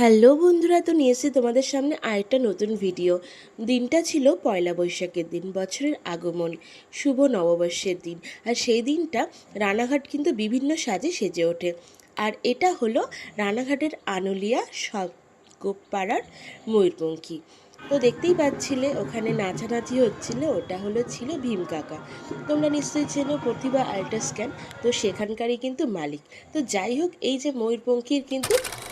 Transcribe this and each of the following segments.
Hello বন্ধুরা, তো নিয়ে এসেছি তোমাদের সামনে আরেকটা নতুন ভিডিও দিনটা ছিল পয়লা বৈশাখের দিন, বছরের আগমন, শুভ নববর্ষের দিন। আর সেই দিনটা রানাঘাট কিন্তু বিভিন্ন সাজে সেজে ওঠে। আর এটা হলো রানাঘাটের আনুলিয়া সগোপাড়ার ময়ূরপঙ্খী। তো দেখতেই পাচ্ছিলে, ওখানে নাচানাচি হচ্ছিল, ওটা হলো ছিল ভীম কাকা। তোমরা নিশ্চয়ই চেনো প্রতিভা আল্ট্রা স্ক্যান তো সেখানকারই কিন্তু মালিক। তো যাই হোক, এই যে ময়ূরপঙ্খীর কিন্তু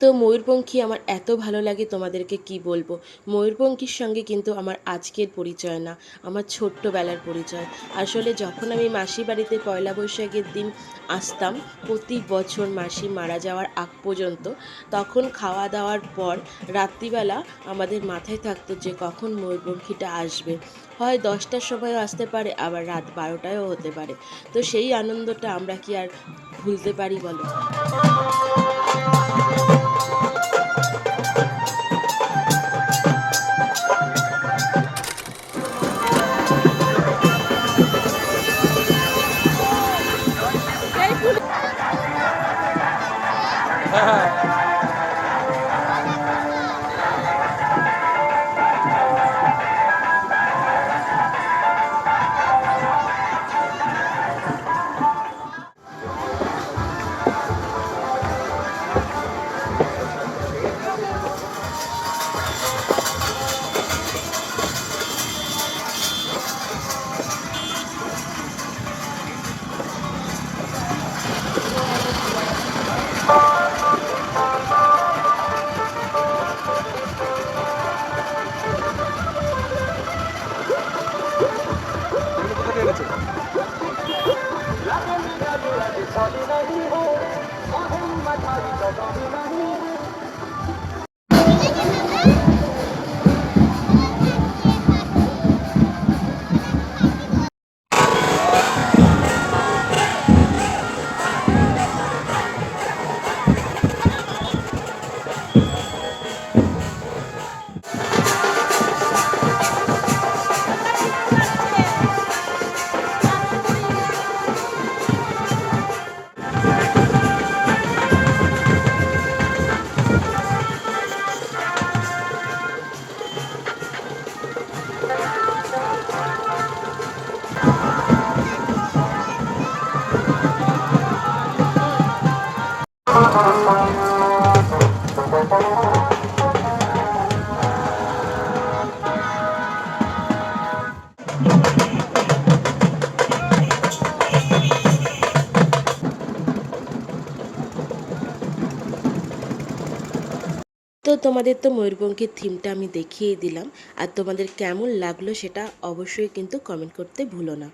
তো ময়ূরপঙ্খী আমার এত ভালো লাগে তোমাদেরকে কি বলব? ময়ূরপঙ্খীর সঙ্গে কিন্তু আমার আজকের পরিচয় না, আমার ছোট্টবেলার পরিচয়। আসলে যখন আমি মাসি বাড়িতে পয়লা বৈশাখের দিন আসতাম, প্রতি বছর মাসি মারা যাওয়ার আগ পর্যন্ত, তখন খাওয়া দাওয়ার পর রাত্রিবেলা আমাদের মাথায় থাকতো যে কখন ময়ূরপঙ্খীটা আসবে। হয় দশটার সময়ও আসতে পারে, আবার রাত বারোটায়ও হতে পারে। তো সেই আনন্দটা আমরা কি আর ভুলতে পারি বলো? All right. তো তোমাদের তো ময়ূরপঙ্খীর থিমটা আমি দেখিয়ে দিলাম। আর তোমাদের কেমন লাগল সেটা অবশ্যই কিন্তু কমেন্ট করতে ভুলো না।